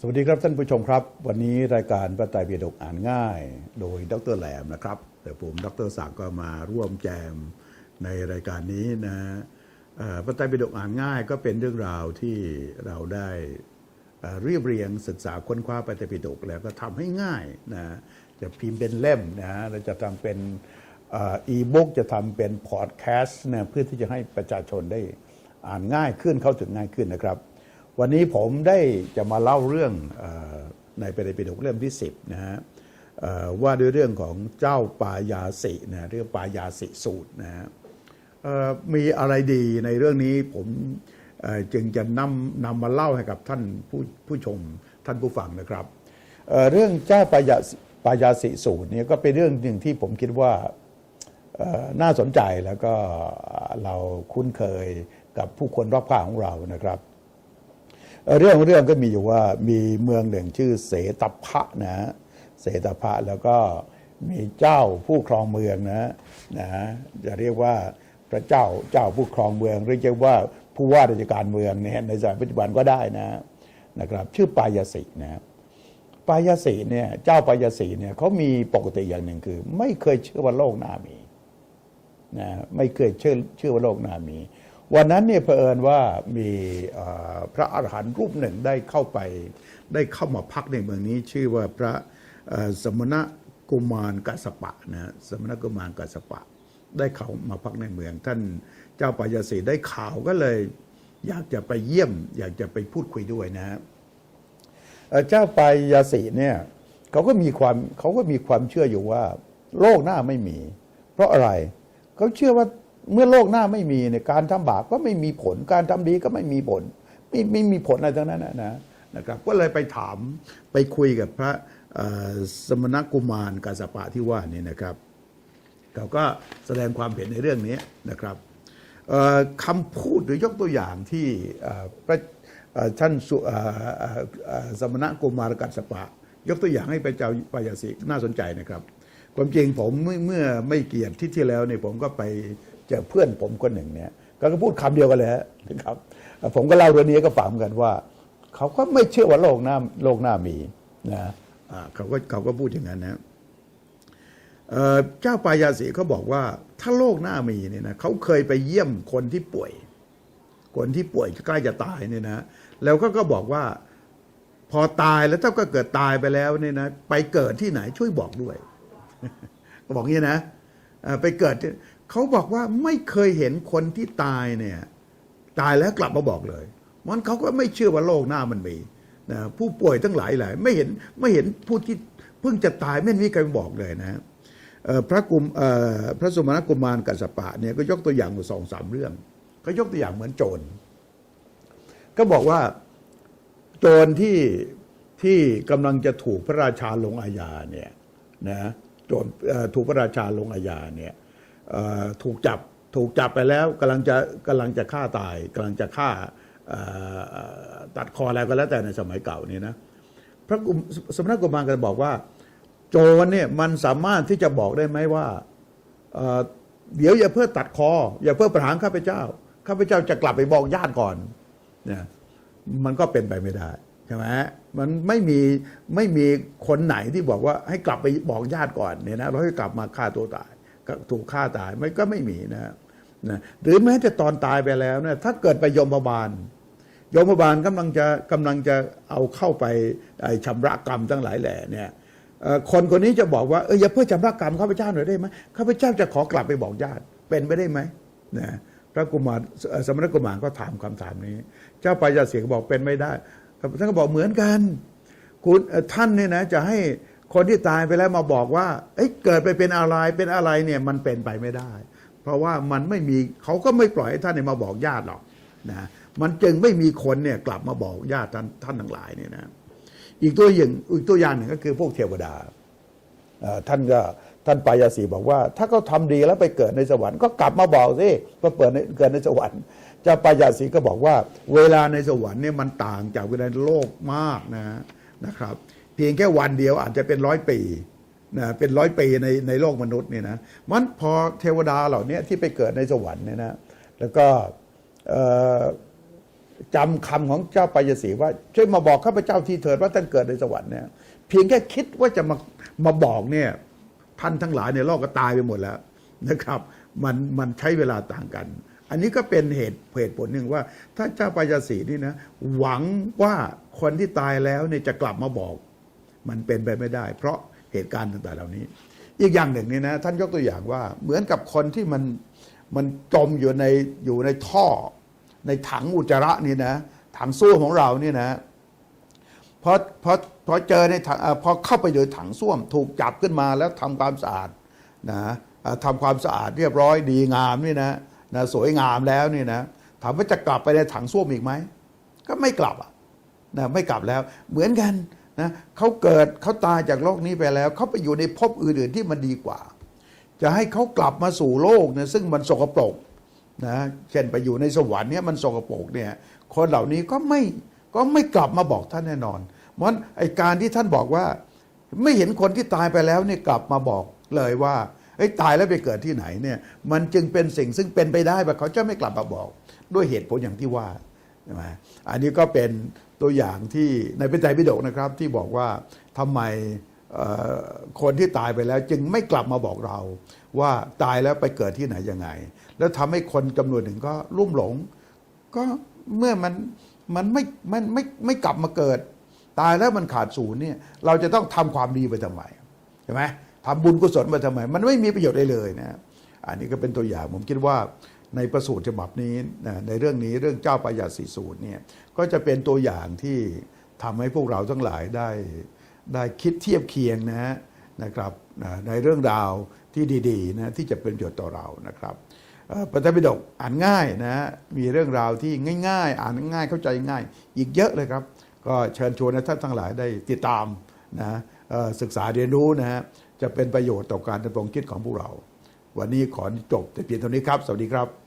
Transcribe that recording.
สวัสดีครับท่านผู้ชมครับ วันนี้รายการพระไตรปิฎกอ่านง่าย โดยดรแหลมนะครับ แต่ผมดรศักดิ์ก็มาร่วมแจมในรายการนี้นะพระไตรปิฎกอ่านง่ายก็เป็นเรื่องราวที่เราได้เรียบเรียงศึกษาค้นคว้าพระไตรปิฎกแล้วก็ทำให้ง่ายนะจะพิมพ์เป็นเล่มนะเราจะทำเป็นอีบุ๊กจะทำเป็นพอดแคสต์นะเพื่อที่จะให้ประชาชนได้อ่านง่ายขึ้นเข้าถึงง่ายขึ้นนะครับ วันนี้ผมได้จะมาเล่าเรื่องเอในปริปิฎกเล่มที่ 10 นะฮะว่าด้วยเรื่องของเจ้าปายาสินะเรื่องปายาสิสูตรนะฮะมีอะไรดีในเรื่องนี้ผมจึงจะนำนำมาเล่าให้กับท่านผู้ผู้ชมท่านผู้ฟังนะครับเเรื่องเจ้าปายาปายาสิสูตรเนี่ยก็เป็นเรื่องหนึ่งที่ผมคิดว่าน่าสนใจแล้วก็เราคุ้นเคยกับผู้คนรอบข้างของเรานะครับ เรื่องเรื่องก็มีอยู่ว่ามีเมืองหนึ่งชื่อเสตพะนะฮะเสตพะแล้วก็มีเจ้าผู้ครองเมืองนะนะจะเรียกว่าพระเจ้าเจ้าผู้ครองเมืองหรือจะว่าผู้ว่าราชการเมืองเนี่ยในสมัยปัจจุบันก็ได้นะนะครับ ชื่อปายาสินะปายาสีเนี่ยเจ้าปายาสีเนี่ยเขามีปกติอย่างหนึ่งคือ ไม่เคยเชื่อว่าโลกหน้ามีนะไม่เคยเชื่อเชื่อว่าโลกหน้ามี วันนั้นเนี่ยเผอิญว่ามีเอ่อพระอรหันต์รูปหนึ่งได้เข้าไป ได้เข้ามาพักในเมืองนี้ ชื่อว่าพระสมณะกุมารกัสปะนะสมณะกุมารกัสปะ ได้เข้ามาพักในเมือง ท่านเจ้าปายาสีได้ข่าวก็เลย อยากจะไปเยี่ยม อยากจะไปพูดคุยด้วยนะฮะเอ่อเจ้าปายาสีเนี่ยเขาก็มีความเขาก็มีความเชื่ออยู่ว่า โลกหน้าไม่มี เพราะอะไรเขาเชื่อว่า เมื่อโลกหน้าไม่มีเนี่ยการทำบาปก็ไม่มีผล การทำดีก็ไม่มีผล ไม่ไม่มีผลอะไรทั้งนั้นนะนะครับ ก็เลยไปถามไปคุยกับพระสมณกุมารกาสปะที่ว่านี่นะครับเขาก็แสดงความเห็นในเรื่องนี้นะครับคำพูดหรือยกตัวอย่างที่พระท่านสสมณะโกมารกัสปะ ยกตัวอย่างให้พระเจ้าปายาสิน่าสนใจนะครับ ความจริงผมเมื่อเมื่อไม่เกียรติที่ที่แล้วเนี่ยผมก็ไป เจอเพื่อนผมคนหนึ่งเนี่ยก็พูดคำเดียวกันเลยนะครับ ผมก็เล่าเรื่องนี้ก็ฝังกันว่า เขาก็ไม่เชื่อว่าโลกหน้าโลกหน้ามีนะเขาก็เขาก็พูดอย่างนั้นนะเจ้าปายาสีเขาบอกว่า ถ้าโลกหน้ามีเนี่ยนะเขาเคยไปเยี่ยมคนที่ป่วย คนที่ป่วยใกล้จะตายเนี่ยนะแล้วก็ก็บอกว่าพอตายแล้วถ้าก็เกิดตายไปแล้วเนี่ยนะไปเกิดที่ไหนช่วยบอกด้วยก็บอกงี้นะไปเกิด เขาบอกว่าไม่เคยเห็นคนที่ตายเนี่ย ตายแล้วกลับมาบอกเลย มันเขาก็ไม่เชื่อว่าโลกหน้ามันมีนะผู้ป่วยทั้งหลายหลายไม่เห็นไม่เห็นผู้ที่เพิ่งจะตายไม่มีใครบอกเลยนะพระกุมพระสมณกุมารกัสปะเนี่ยก็ยกตัวอย่างมาสองสามเรื่องก็ยกตัวอย่างเหมือนโจรก็บอกว่าโจรที่ที่กำลังจะถูกพระราชาลงอาญาเนี่ยนะโจรถูกพระราชาลงอาญาเนี่ย ถูกจับถูกจับไปแล้วกำลังจะกำลังจะฆ่าตายกำลังจะฆ่าตัดคอแล้วก็แล้วแต่ในสมัยเก่านี่นะพระกุมสมณกุมารก็บอกว่า โจรเนี่ยมันสามารถที่จะบอกได้ไหมว่าเดี๋ยวอย่าเพื่อตัดคอ อย่าเพื่อประหารข้าพเจ้าข้าพเจ้าจะกลับไปบอกญาติก่อนเนี่ยมันก็เป็นไปไม่ได้ใช่ไหมมันไม่มีไม่มีคนไหนที่บอกว่าให้กลับไปบอกญาติก่อนเนี่ยนะเราให้กลับมาฆ่าตัวตาย ถูกฆ่าตายมันก็ไม่มีนะนะหรือแม้แต่ตอนตายไปแล้วเนี่ยถ้าเกิดไปยมบาลยมบาลกำลังจะกำลังจะเอาเข้าไปไอ้ชำระกรรมทั้งหลายแหล่เนี่ยคนคนนี้จะบอกว่าเอออย่าเพื่อชำระกรรมข้าพเจ้าหน่อยได้ไหมข้าพเจ้าจะขอกลับไปบอกญาติเป็นไปได้ไหมนะพระกุมารสมณกุมารก็ถามคำถามนี้ เจ้าปายาเสียก็บอกเป็นไม่ได้ท่านก็บอกเหมือนกัน คุณท่านเนี่ยนะจะให้ คนที่ตายไปแล้วมาบอกว่าเอ้ยเกิดไปเป็นอะไรเป็นอะไรเนี่ยมันเป็นไปไม่ได้ เพราะว่ามันไม่มีเขาก็ไม่ปล่อยให้ท่านเนี่ยมาบอกญาติหรอกนะมันจึงไม่มีคนเนี่ยกลับมาบอกญาติท่านท่านทั้งหลายเนี่ยนะ อีกตัวอย่างอีกตัวอย่างหนึ่งก็คือพวกเทวดาท่านก็ท่านปายาสีบอกว่า ถ้าเขาทำดีแล้วไปเกิดในสวรรค์ก็กลับมาบอกสิว่าเปิดในเกิดในสวรรค์เจ้าปายาสีก็บอกว่า เวลาในสวรรค์เนี่ยมันต่างจากเวลาในโลกมากนะนะครับ เพียงแค่วันเดียวอาจจะเป็นร้อยปีนะเป็นร้อยปีในในโลกมนุษย์เนี่ยนะมันพอเทวดาเหล่านี้ที่ไปเกิดในสวรรค์เนี่ยนะแล้วก็จำคำของเจ้าปายสีว่าช่วยมาบอกข้าพเจ้าทีเถิดว่าท่านเกิดในสวรรค์เนี่ยเพียงแค่คิดว่าจะมามาบอกเนี่ยท่านทั้งหลายในโลกก็ตายไปหมดแล้วนะครับ มันมันใช้เวลาต่างกัน อันนี้ก็เป็นเหตุเหตุผลหนึ่งว่า ถ้าเจ้าปายสีนี่นะหวังว่าคนที่ตายแล้วเนี่ยจะกลับมาบอก มันเป็นไปไม่ได้ เพราะเหตุการณ์ต่างๆเหล่านี้ อีกอย่างหนึ่งนี่นะท่านยกตัวอย่างว่าเหมือนกับคนที่มันมันจมอยู่ในอยู่ในท่อ ในถังอุจจาระนี่นะถังส้วมของเรานี่นะพอพอพอเจอในถังอพอเข้าไปในถังส้วม ถูกจับขึ้นมาแล้วทำความสะอาดนะทำความสะอาดเรียบร้อยดีงามนี่นะนะสวยงามแล้วนี่นะถามว่าจะกลับไปในถังส้วมอีกไหมก็ไม่กลับอะนะไม่กลับแล้ว เหมือนกัน นะเขาเกิดเขาตายจากโลกนี้ไปแล้ว เขาไปอยู่ในภพอื่นๆที่มันดีกว่า จะให้เขากลับมาสู่โลกเนี่ยซึ่งมันสกปรกนะเช่นไปอยู่ในสวรรค์เนี่ยมันสกปรกเนี่ยคนเหล่านี้ก็ไม่ก็ไม่กลับมาบอกท่านแน่นอนเพราะฉะนั้นไอการที่ท่านบอกว่า ไม่เห็นคนที่ตายไปแล้วเนี่ยกลับมาบอกเลยว่าไอ้ตายแล้วไปเกิดที่ไหนเนี่ยมันจึงเป็นสิ่งซึ่งเป็นไปได้ว่าเขาจะไม่กลับมาบอก ด้วยเหตุผลอย่างที่ว่าใช่ไหมอันนี้ก็เป็น ตัวอย่างที่ในพระไตรปิฎกนะครับที่บอกว่าทำไมคนที่ตายไปแล้วจึงไม่กลับมาบอกเรา ว่าตายแล้วไปเกิดที่ไหนยังไง แล้วทำให้คนจำนวนหนึ่งก็ลุ่มหลง ก็เมื่อมันมันไม่มันไม่ไม่กลับมาเกิด ตายแล้วมันขาดศูนย์เนี่ยเราจะต้องทำความดีไปทำไมใช่ไหมทำบุญกุศลไปทำไม มันไม่มีประโยชน์ใดเลยนะอันนี้ก็เป็นตัวอย่างผมคิดว่า ในประสูตรฉบับนี้ในเรื่องนี้เรื่องเจ้าประหยัดสีสูตรเนี่ยก็จะเป็นตัวอย่างที่ทำให้พวกเราทั้งหลายได้ได้คิดเทียบเคียงนะนะครับในเรื่องราวที่ดีๆนะที่จะเป็นประโยชน์ต่อเรานะครับเอ่อพระไตรปิฎกอ่านง่ายนะมีเรื่องราวที่ง่าย ๆ อ่านง่ายเข้าใจง่าย อีกเยอะเลยครับ ก็เชิญชวนท่านทั้งหลายได้ติดตามนะศึกษาเรียนรู้นะฮะจะเป็นประโยชน์ต่อการดำรงคิดของพวกเรา วันนี้ขอจบแต่เพียงเท่านี้ครับ สวัสดีครับ